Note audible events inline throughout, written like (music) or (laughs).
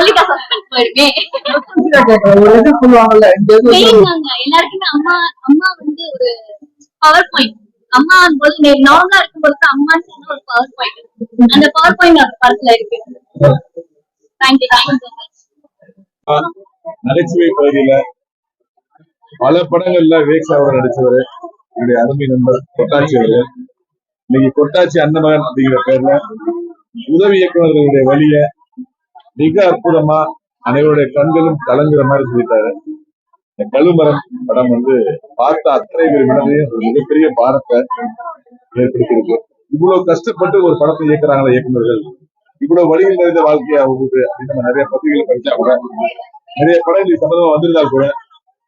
சொல்லிட்டா எல்லாருக்குமே அம்மா அம்மா வந்து ஒரு பவர் பாயிண்ட் அம்மா போது நார்மலா இருக்கும்போது அம்மான்னு சொன்ன ஒரு பவர் பாயிண்ட் அந்த பவர் பாயிண்ட் அந்த படத்துல இருக்கு. தேங்க்யூ தேங்க்யூ ஸோ மச் நகைச்சுவை பகுதியில பல படங்கள்ல விவேக் அவர்கள் நடிச்சவர் என்னுடைய அருமை நண்பர் கொட்டாச்சி அவர்கள். இன்னைக்கு கொட்டாச்சி அன்னமகன் அப்படிங்கிற பேர்ல உதவி இயக்குநர்களுடைய வழிய மிக அற்புதமா அனைவருடைய கண்களும் கலங்குற மாதிரி சொல்லிட்டாரு. இந்த கழுமரம் படம் வந்து பார்த்த அத்தனை பேர் மனதையும் ஒரு மிகப்பெரிய பாரத்தை ஏற்படுத்தியிருக்கு. இவ்வளவு கஷ்டப்பட்டு ஒரு படத்தை இயக்குறாங்களே இயக்குநர்கள். இவ்வளவு வழியில் நிறைந்த வாழ்க்கையா ஆகுது அப்படின்னு நம்ம நிறைய பத்திரிகைகளை படிச்சா கூட நிறைய படங்கள் இது சம்பந்தமா வந்திருந்தா கூட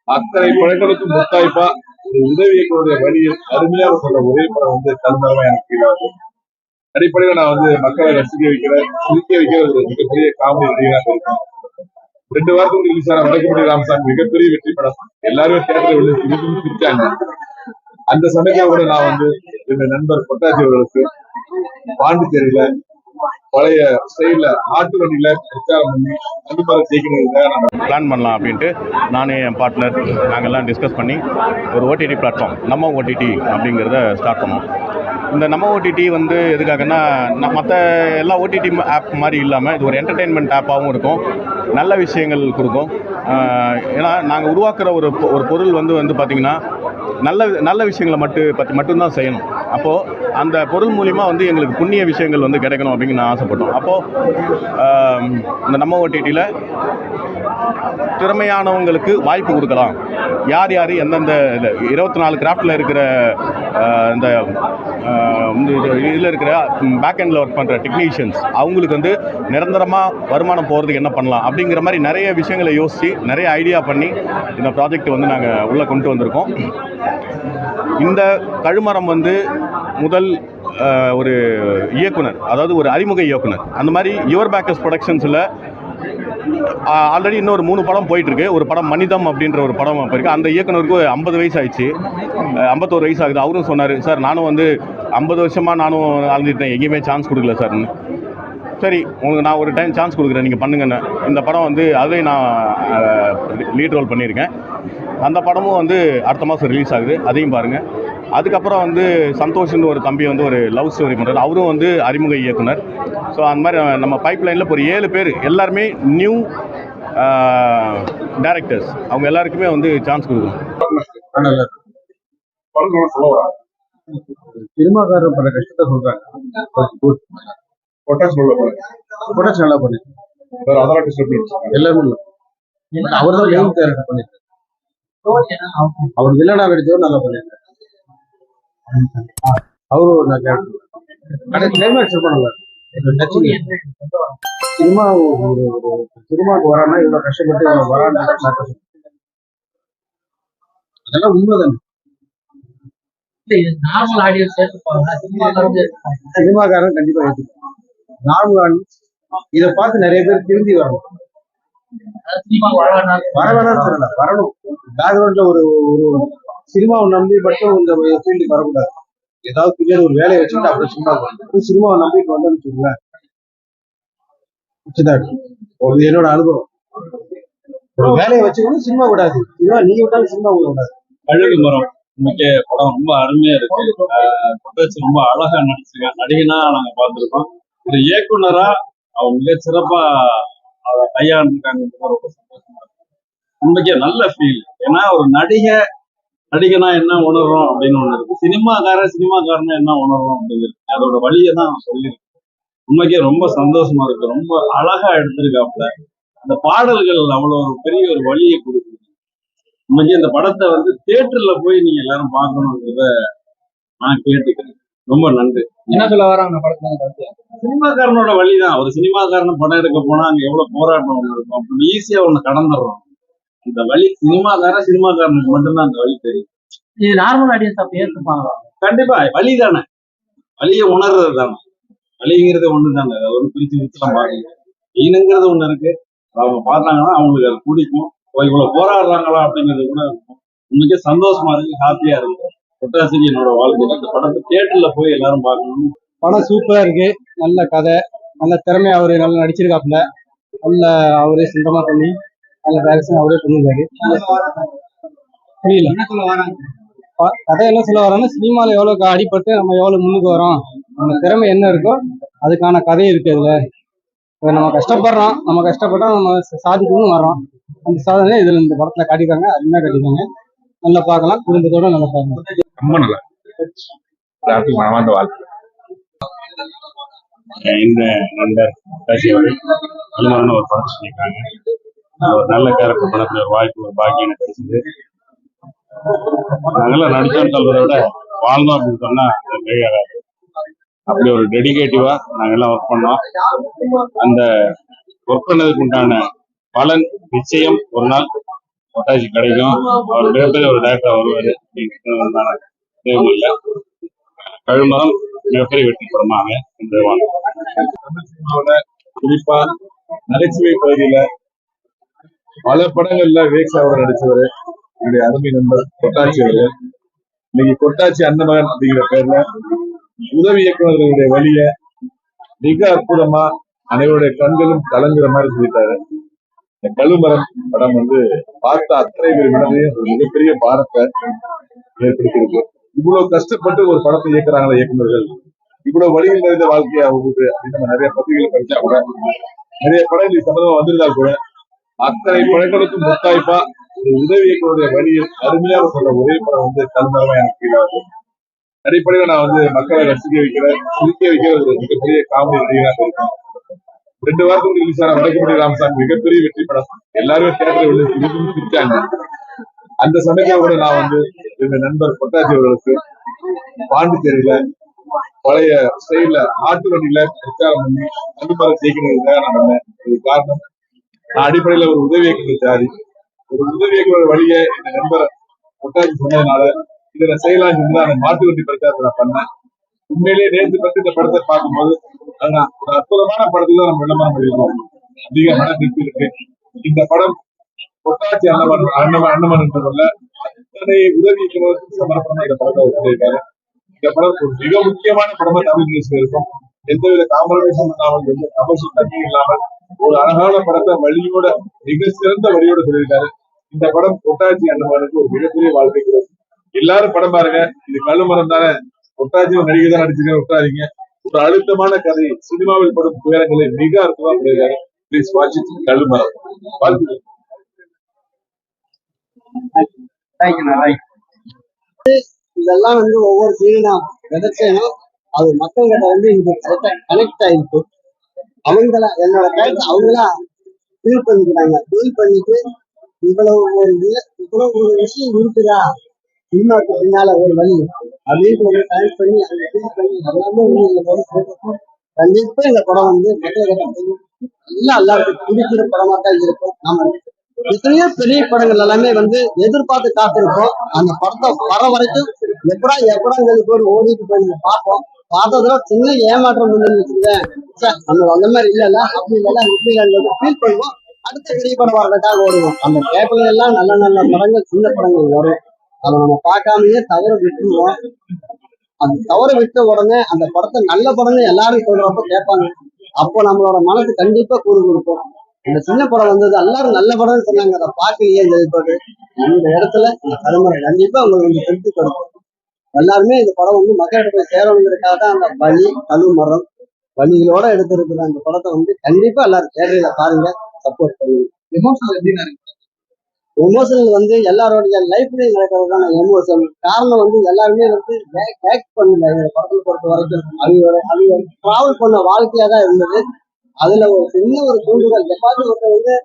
அத்தனை படங்களுக்கும் முத்தாய்ப்பா ஒரு உதவி இயக்குனருடைய வழியில் அருமையாக சொல்ற ஒரே படம் வந்து கழுமரமா எனக்கு தெரியாது அடிப்படையில நான் வந்து மக்களை ரசிக்க வைக்கிற சிரிக்க வைக்கிற ஒரு மிகப்பெரிய காமெடி நடிகராக இருக்கேன் ரெண்டு வாரத்துக்கு ரிலீஸ் ஆன வடக்குமணி ராமசாமி மிகப்பெரிய வெற்றி படம். எல்லாருமே தேட்டரை விழுந்து சிரிச்சு சிரிச்சாங்க. அந்த சமயத்துல கூட நான் வந்து என்னுடைய நண்பர் பொட்டாச்சி அவர்களுக்கு பாண்டிச்சேரியில பழைய ஸ்டைல ஆட்டு வண்டியில பிரச்சாரம் பண்ணி கண்டிப்பாக ஜெயிக்கணும் நான் பிளான் பண்ணலாம் அப்படின்ட்டு நானே என் பார்ட்னர் நாங்கள்லாம் டிஸ்கஸ் பண்ணி ஒரு ஓடிடி பிளாட்ஃபார்ம் நம்ம ஓடிடி அப்படிங்கிறத ஸ்டார்ட் பண்ணோம். இந்த நம்ம ஓடிடி வந்து எதுக்காகன்னா மற்ற எல்லா ஓடிடி ஆப் மாதிரி இல்லாமல் இது ஒரு என்டர்டெயின்மெண்ட் ஆப்பாகவும் இருக்கும். நல்ல விஷயங்கள் கொடுக்கும். ஏன்னா நாங்கள் உருவாக்குற ஒரு பொ- ஒரு பொருள் வந்து வந்து பார்த்திங்கன்னா நல்ல நல்ல விஷயங்களை மட்டும் பற்றி மட்டும்தான் செய்யணும். அப்போது அந்த பொருள் மூலிமா வந்து எங்களுக்கு புண்ணிய விஷயங்கள் வந்து கிடைக்கணும் அப்படின்னு நான் ஆசைப்பட்டோம். அப்போது இந்த நம்ம ஓடிடியில் திறமையானவங்களுக்கு வாய்ப்பு கொடுக்கலாம். யார் யார் எந்தெந்த இருபத்தி நாலு கிராஃப்டில் இருக்கிற இந்த இதில் இருக்கிற பேக் எண்டில் ஒர்க் பண்ணுற டெக்னீஷியன்ஸ் அவங்களுக்கு வந்து நிரந்தரமாக வருமானம் போகிறதுக்கு என்ன பண்ணலாம் அப்படிங்கிற மாதிரி நிறைய விஷயங்களை யோசித்து நிறைய ஐடியா பண்ணி இந்த ப்ராஜெக்ட் வந்து நாங்கள் உள்ளே கொண்டு வந்திருக்கோம். இந்த கழுமரம் வந்து முதல் ஒரு இயக்குனர் அதாவது ஒரு அறிமுக இயக்குனர். அந்த மாதிரி யுவர் பேக்கஸ் ப்ரொடக்ஷன்ஸில் ஆல்ரெடி இன்னொரு மூணு படம் போயிட்டுருக்கு. ஒரு படம் மனிதம் அப்படின்ற ஒரு படம் போயிருக்கு. அந்த இயக்குனருக்கு ஐம்பது வயசு ஆயிடுச்சு. ஐம்பத்தோரு வயசு ஆகுது. அவரும் சொன்னார் சார் நானும் வந்து ஐம்பது வருஷமாக நானும் அலைஞ்சிட்டேன். எங்கேயுமே சான்ஸ் கொடுக்கல சார்னு சரி உங்களுக்கு நான் ஒரு டைம் சான்ஸ் கொடுக்குறேன். நீங்கள் பண்ணுங்கன்னு. இந்த படம் வந்து அதுலேயும் நான் லீட் ரோல் பண்ணியிருக்கேன். அந்த படமும் வந்து அடுத்த மாதம் ரிலீஸ் ஆகுது. அதையும் பாருங்கள் அதுக்கப்புறம் வந்து சந்தோஷ்னு ஒரு தம்பி வந்து ஒரு லவ் ஸ்டோரி பண்ணுறாரு அவரும் வந்து அறிமுக இயக்குனர். ஸோ அந்த மாதிரி நம்ம பைப் லைனில் ஒரு ஏழு பேர் எல்லாருமே நியூ டேரக்டர்ஸ் அவங்க எல்லாருக்குமே வந்து சான்ஸ் கொடுக்கணும். சினிமாக்காரர் பல கஷ்டத்தை சொல்றாங்க. நல்லா பண்ணி எல்லாமே அவர் தான் அவர் வில்லனா நடிச்சவர் நல்லா பண்ணிருக்காரு ஆனா கிளைமேக்ஸ். சினிமா சினிமாவுக்கு வரான்னா இவ்வளவு கஷ்டப்பட்டு வரான்னு அதெல்லாம் உண்மைதானே. ஆடியன்ஸ் சினிமாக்காரன் கண்டிப்பா ஏற்றுப்பான் நார்மல் இதை பார்த்து நிறைய பேர் திருந்தி வரணும். வர சொல்லல. வரணும். பேக்ரவுண்ட்ல ஒரு ஒரு சினிமாவை நம்பி மட்டும் இந்த ஃபீல்டுக்கு வரக்கூடாது. ஏதாவது பின்னாடி ஒரு வேலையை வச்சுட்டு அப்புறம் சினிமா சினிமாவை நம்பிட்டு வந்தோம்னு வச்சுக்கோங்களேன். இது என்னோட அனுபவம். ஒரு வேலையை வச்சுக்கணும் சினிமா விடாது சினிமா நீங்க விட்டாலும் சினிமா உங்களை விடாது அழகு மரம். இன்னைக்கு படம் ரொம்ப அருமையா இருக்கு. ரொம்ப அழகா நடிச்சிருக்காங்க நடிகனா நாங்க பார்த்திருக்கோம். ஒரு இயக்குனரா அவங்க மிக சிறப்பா அதை கையாண்டிருக்காங்க. ரொம்ப சந்தோஷமா இருக்கு. உண்மைக்கே நல்ல ஃபீல் ஏன்னா ஒரு நடிகை நடிகனா என்ன உணர்றோம் அப்படின்னு ஒண்ணு இருக்கு. சினிமாக்காரன் சினிமாக்காரனா என்ன உணர்றோம் அப்படிங்கிறது அதோட வழியை தான் சொல்லியிருக்கு உண்மைக்கே ரொம்ப சந்தோஷமா இருக்கு. ரொம்ப அழகா எடுத்திருக்காப்புல. அந்த பாடல்கள் அவ்வளவு ஒரு பெரிய ஒரு வழியை கொடுக்குது. உண்மைக்கு இந்த படத்தை வந்து தியேட்டர்ல போய் நீங்க எல்லாரும் பார்க்கணுங்கிறத நான் கேட்டுக்கிறேன். ரொம்ப நன்றி. என்ன சொல்ல வராங்க படத்துல சினிமாக்காரனோட வழிதான். ஒரு சினிமாக்காரன் படம் எடுக்க போனா அங்க எவ்வளவு போராட்டம் இருக்கும். ஈஸியா ஒண்ணு கடந்துடுறோம். இந்த வழி சினிமாக்காரன் சினிமாக்காரனுக்கு மட்டும்தான் அந்த வழி தெரியும். இது நார்மல் ஆடியன்ஸ் அப்ப ஏத்துப்பாங்களா கண்டிப்பா வழி தானே. வழியை உணர்றது தானே. வழிங்கிறது ஒண்ணு தானே. ஒரு பிரிச்சு பிரிச்சுலாம் பார்க்கணும். ஈனுங்கிறது ஒண்ணு இருக்கு. அவங்க பார்த்தாங்கன்னா அவங்களுக்கு அது பிடிக்கும். ஓ, இவ்வளவு போராடுறாங்களா அப்படிங்கிறது கூட உண்மைக்கே சந்தோஷமா இருக்கு ஹாப்பியா இருக்கு. பொட்டாசிக்கு என்னோட வாழ்க்கை. இந்த படத்தை தியேட்டர்ல போய் எல்லாரும் பார்க்கணும். படம் சூப்பரா இருக்கு. நல்ல கதை. நல்ல திறமை அவரு நல்லா நடிச்சிருக்காப்புல. உள்ள அவரே சொந்தமா பண்ணி அந்த டைரக்ஷன் அவரே பண்ணியிருக்காரு புரியல. கதையெல்லாம் சொல்ல வரோம்னா சினிமாவில் எவ்வளோ அடிபட்டு நம்ம எவ்வளோ முன்னுக்கு வரோம் நம்ம திறமை என்ன இருக்கோ அதுக்கான கதை இருக்கு அதுல. இப்ப நம்ம கஷ்டப்படுறோம் நம்ம கஷ்டப்பட்டா நம்ம ச- சாதிக்கணும் வரோம் அந்த சாதனை இதுல இந்த படத்துல காட்டியிருக்காங்க அருமையா காட்டியிருக்காங்க. நல்லா பார்க்கலாம் குடும்பத்தோட நல்லா பார்க்கலாம். ரொம்ப நல்லா. எல்லாத்துக்கும் மனமார்ந்த வாழ்க்கை இந்த நண்பர் ஒரு படம் சொல்லியிருக்காங்க. நல்ல கேரக்டர் படத்துல ஒரு வாய்ப்பு ஒரு பாக்கியம் எனக்கு கிடைச்சது. நாங்கெல்லாம் நடிச்சோம்னு சொல்றதை விட வாழ்ந்தோம் அப்படின்னு சொன்னா அது அப்படி ஒரு டெடிகேட்டிவா நாங்கெல்லாம் ஒர்க் பண்ணோம். அந்த ஒர்க் பண்ணதுக்கு உண்டான பலன் நிச்சயம் ஒரு நாள் பொட்டாசி கிடைக்கும். அவர் மிகப்பெரிய ஒரு டேரக்டர் வருவாரு. (laughs) அப்படிங்கிறதுனால இல்லை கழுமரம் மிகப்பெரிய வெற்றி படமாக இந்த குறிப்பா நகைச்சுவை பகுதியில பல படங்கள்ல விவேக் நடிச்சவர் என்னுடைய அருமை நண்பர் கொட்டாச்சி அவரு இன்னைக்கு கொட்டாச்சி அன்னமகன் அப்படிங்கிற பேர்ல உதவி இயக்குநர்களுடைய வழிய மிக அற்புதமா அனைவருடைய கண்களும் கலங்குற மாதிரி சொல்லிட்டாரு. இந்த கழுமரம் படம் வந்து பார்த்த அத்தனை பேர் மனதையும் ஒரு மிகப்பெரிய பாரத்தை ஏற்படுத்தியிருக்கு. இவ்வளவு கஷ்டப்பட்டு ஒரு படத்தை இயக்குறாங்களா இயக்குநர்கள். இவ்வளவு வழியில் நிறைந்த வாழ்க்கையா ஆகுது அப்படின்னு நம்ம நிறைய பத்திரிகைகளை படிச்சா கூட நிறைய படங்கள் சம்பந்தமா வந்திருந்தால் கூட அத்தனை படங்களுக்கும் முத்தாய்ப்பா ஒரு உதவி வழியில் அருமையாக சொல்ற ஒரே படம் வந்து கல்மரமா எனக்கு அடிப்படையில் நான் வந்து மக்களை ரசிக்க வைக்கிற சிரிக்க வைக்கிற ஒரு மிகப்பெரிய காமெடி நடிகராக இருக்கேன். ரெண்டு வாரத்துக்கு ரிலீஸ் ஆன வடக்குமணி ராமசாமி மிகப்பெரிய வெற்றி படம். எல்லாருமே தேட்டரில் விழுந்து சிரிச்சு சிரிச்சாங்க. அந்த சமயத்துல கூட நான் வந்து எங்க நண்பர் பொட்டாச்சி அவர்களுக்கு பாண்டிச்சேரியில பழைய ஸ்டைல ஆட்டு வண்டியில பிரச்சாரம் பண்ணி கண்டிப்பாக ஜெயிக்கணுங்கிறதுக்காக நான் பண்ணேன் இது காரணம் நான் அடிப்படையில ஒரு உதவி இயக்குனர் ஜாதி ஒரு உதவி இயக்குனர் வழியை எங்க நண்பர் பொட்டாச்சி சொன்னதுனால இதுல செய்யலாம் சொல்லி தான் அந்த மாட்டு வண்டி பிரச்சாரத்தை நான் பண்ணேன். உண்மையிலேயே நேற்று பத்தி இந்த படத்தை பார்க்கும்போது ஒரு அற்புதமான படத்துல தான் நம்ம விளம்பரம் பண்ணியிருக்கோம். அதிக மன திருப்தி இருக்கு. இந்த படம் பொட்டாச்சி அண்ணமன் அண்ணமன் அண்ணமன் என்றவர்ல அத்தனை உதவி இயக்குநருக்கு இந்த படத்தை வச்சிருக்காரு இந்த படம் ஒரு மிக முக்கியமான படமா தமிழ் நியூஸ்ல இருக்கும். எந்தவித காம்ப்ரமைஸும் இல்லாமல் எந்த கமர்ஷியல் தண்ணி இல்லாமல் ஒரு அழகான படத்தை வழியோட மிக சிறந்த வழியோட சொல்லியிருக்காரு. இந்த படம் பொட்டாச்சி அண்ணமானுக்கு ஒரு மிகப்பெரிய வாழ்க்கை எல்லாரும் படம் பாருங்க. இது கல்லுமரம் தானே. பொட்டாச்சி நடிகை தான் நடிச்சிருக்கேன் விட்டாதீங்க ஒரு அழுத்தமான கதை. சினிமாவில் படும் துயரங்களை மிக அற்புதமா பண்ணியிருக்காரு பிளீஸ் வாட்ச் கல்லுமரம் வாழ்த்துக்கள். இதெல்லாம் வந்து ஒவ்வொரு சீனும் விதைச்சேனும் அது மக்கள்கிட்ட வந்து இது கனெக்ட் ஆயிருக்கு அவங்கள என்னோட கருத்து அவங்களா ஃபீல் பண்ணிக்கிறாங்க. ஃபீல் பண்ணிட்டு இவ்வளவு ஒரு இது- இவ்வளவு ஒரு விஷயம் இருக்குதா? இன்னொரு பின்னால ஒரு வழி அப்படின்னு ஒரு டைம் பண்ணி அதை ஃபீல் பண்ணி எல்லாமே வந்து இந்த படம் கண்டிப்பா இந்த படம் வந்து மக்கள்கிட்ட நல்லா எல்லாருக்கும் பிடிக்கிற படமா தான் இருக்கும். நாம எத்தனையோ பெரிய படங்கள் எல்லாமே வந்து எதிர்பார்த்து காத்திருக்கோம் அந்த படத்தை வர வரைக்கும் எப்படா எப்படாங்கிறது ஒரு ஓடிட்டு போய் பார்ப்போம். பார்த்ததுல சின்ன ஏமாற்றம் வந்து நம்ம அந்த மாதிரி இல்லைல்ல அப்படி இல்லைல்ல இப்படி இல்லைன்றது ஃபீல் பண்ணுவோம். அடுத்த பெரிய படம் வர்றதுக்காக ஓடுவோம். அந்த கேப்ல எல்லாம் நல்ல நல்ல படங்கள் சின்ன படங்கள் வரும். அதை நம்ம பார்க்காமயே தவற விட்டுருவோம். அந்த தவற விட்ட உடனே அந்த படத்தை நல்ல படம்னு எல்லாரும் சொல்றப்ப கேட்பாங்க. அப்போ நம்மளோட மனசு கண்டிப்பா கூறு கொடுக்கும். இந்த சின்ன படம் வந்தது எல்லாரும் நல்ல படம்னு சொன்னாங்க. அதை பார்க்கலையே இந்த போட்டு இந்த இடத்துல இந்த தலைமுறை கண்டிப்பா உங்களுக்கு வந்து திருப்தி கொடுக்கும். எல்லாருமே இந்த படம் வந்து மக்கள்கிட்ட போய் சேரணுங்கிறதுக்காக தான் அந்த வலி கழு மரம் வலிகளோட எடுத்திருக்கிற அந்த படத்தை வந்து கண்டிப்பா எல்லாரும் தேட்டரில பாருங்க சப்போர்ட் பண்ணுங்க. எமோஷனல் இருக்கு? எமோஷனல் வந்து எல்லாரோடைய லைஃப்லயும் நடக்கிறதான எமோஷன் காரணம் வந்து எல்லாருமே வந்து பேக் பண்ணல. இந்த படத்தை பொறுத்த வரைக்கும் அவங்களோட அவங்க டிராவல் பண்ண வாழ்க்கையா தான் இருந்தது. அதுல ஒரு சின்ன ஒரு தூண்டுதல். எப்பாச்சும் ஒருத்தர் வந்து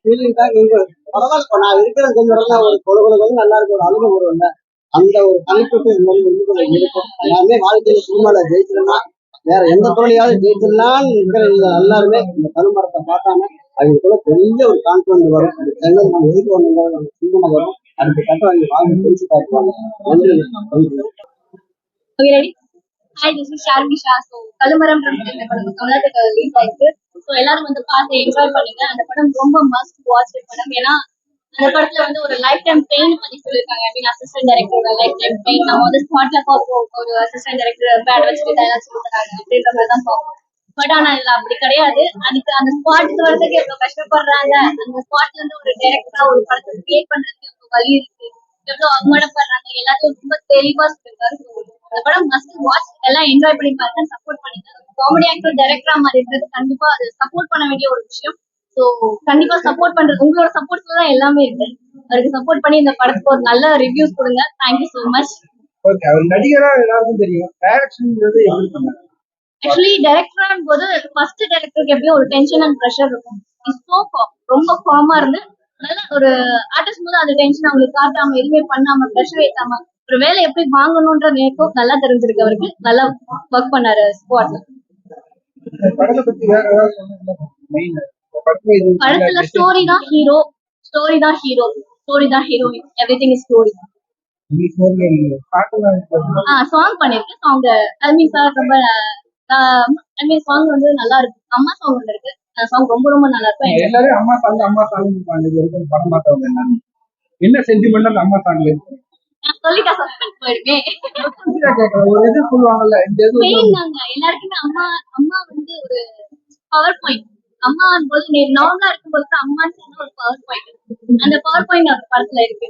ஃபீலிங் தான் இவங்க பரவாயில்ல நான் இருக்கிற கொஞ்சம் ஒரு கொழு நல்லா இருக்கும் ஒரு அழுக வரும்ல. அந்த ஒரு தனிப்பட்ட இந்த மாதிரி வந்து இருக்கும். எல்லாருமே வாழ்க்கையில சினிமால ஜெயிச்சிருந்தா வேற எந்த துறையாவது ஜெயிச்சிடலாம்னு இருக்கிற எல்லாருமே இந்த கருமரத்தை பார்க்காம அவங்களுக்குள்ள பெரிய ஒரு கான்பிடன்ஸ் வரும். அந்த செங்கல் நம்ம எதுக்கு வந்தோம் நம்ம சிந்தனை வரும். அடுத்த கட்டம் அவங்க வாங்கி பிடிச்சு காட்டுவாங்க நன்றி. Hi, this is Sharmisha. So, கழுமரம் இந்த படம்? தமிழ்நாட்டுக்கு ரிலீஸ் ஆயிருக்கு. ஸோ எல்லாரும் வந்து பார்த்து என்ஜாய் பண்ணுங்க. அந்த படம் ரொம்ப மஸ்ட் வாட்ச் படம். ஏன்னா அந்த படத்துல வந்து ஒரு லைஃப் டைம் பெயின் பத்தி சொல்லியிருக்காங்க ஐ மீன் அசிஸ்டன்ட் டைரக்டரோட லைஃப் டைம் பெயின் நம்ம வந்து ஸ்பாட்ல பார்ப்போம் ஒரு அசிஸ்டன்ட் டைரக்டர் பேட் வச்சுட்டு டைலாக் சொல்லிருக்காங்க அப்படின்ற மாதிரி தான் பார்ப்போம். பட் ஆனா இல்ல அப்படி கிடையாது. அதுக்கு அந்த ஸ்பாட்டுக்கு வரதுக்கு எவ்வளவு கஷ்டப்படுறாங்க? அந்த ஸ்பாட்ல இருந்து ஒரு டைரக்டரா ஒரு படத்தை கிரியேட் பண்றதுக்கு எவ்வளவு வழி இருக்கு? எவ்வளவு அவமானப்படுறாங்க எல்லாத்தையும் ரொம்ப தெளிவா சொல்லிருக்காரு அந்த படம் மஸ்ட் வாட்ச் எல்லாம் என்ஜாய் பண்ணி பாருங்க. சப்போர்ட் பண்ணுங்க காமெடி ஆக்டர் டைரக்டரா மாதிரி இருக்கிறது கண்டிப்பா அது சப்போர்ட் பண்ண வேண்டிய ஒரு விஷயம். சோ கண்டிப்பா சப்போர்ட் பண்றது உங்களோட சப்போர்ட்ல தான் எல்லாமே இருக்கு. அவருக்கு சப்போர்ட் பண்ணி இந்த படத்துக்கு ஒரு நல்ல ரிவ்யூஸ் கொடுங்க. Thank you so much okay அவர் நடிகரா எல்லாருக்கும் தெரியும். டைரக்ஷன்ங்கிறது எப்படி பண்ணாரு? ஆக்சுவலி டைரக்டரான் போது ஃபர்ஸ்ட் டைரக்டருக்கு எப்படியும் ஒரு டென்ஷன் அண்ட் ப்ரெஷர் இருக்கும். இப்போ ரொம்ப காமா இருந்து நல்ல ஒரு ஆர்டிஸ்ட் போது அந்த டென்ஷன் அவங்களுக்கு காட்டாம எதுவுமே பண்ணாம ப்ரெஷர் ஏத்தாம ஒரு வேலை எப்படி வாங்கணும்ன்ற நேக்கம் நல்லா தெரிஞ்சிருக்கு அவருக்கு. நல்லா ஒர்க் பண்ணாரு ஸ்குவாட்ல படத்தை பத்தி வேற ஏதாவது படத்துல ஸ்டோரி தான் ஹீரோ ஸ்டோரி தான் ஹீரோ ஸ்டோரி தான் heroine everything story song பண்ணிருக்கேன். சாங் அல்மீன் சார் ரொம்ப ஐ மீன் சாங் வந்து நல்லா இருக்கு. அம்மா சாங் ஒன்று இருக்கு. சாங் ரொம்ப ரொம்ப நல்லா இருக்கும். எல்லாரும் அம்மா சாங் அம்மா சாங் படம் பார்த்தவங்க எல்லாரும் என்ன சென்டிமெண்டல் அம்மா சாங்ல இருக்கு நான் சொல்லிட்டா சஸ்பெண்ட் போயிடுமே ஒரு இது சொல்லுவாங்கல்ல இந்த வந்து எல்லாருக்குமே அம்மா அம்மா வந்து ஒரு பவர் பாயிண்ட் அம்மா போது நார்மலா இருக்கும்போது அம்மான்னு சொன்ன ஒரு பவர் பாயிண்ட் அந்த பவர் பாயிண்ட் அந்த படத்துல இருக்கு.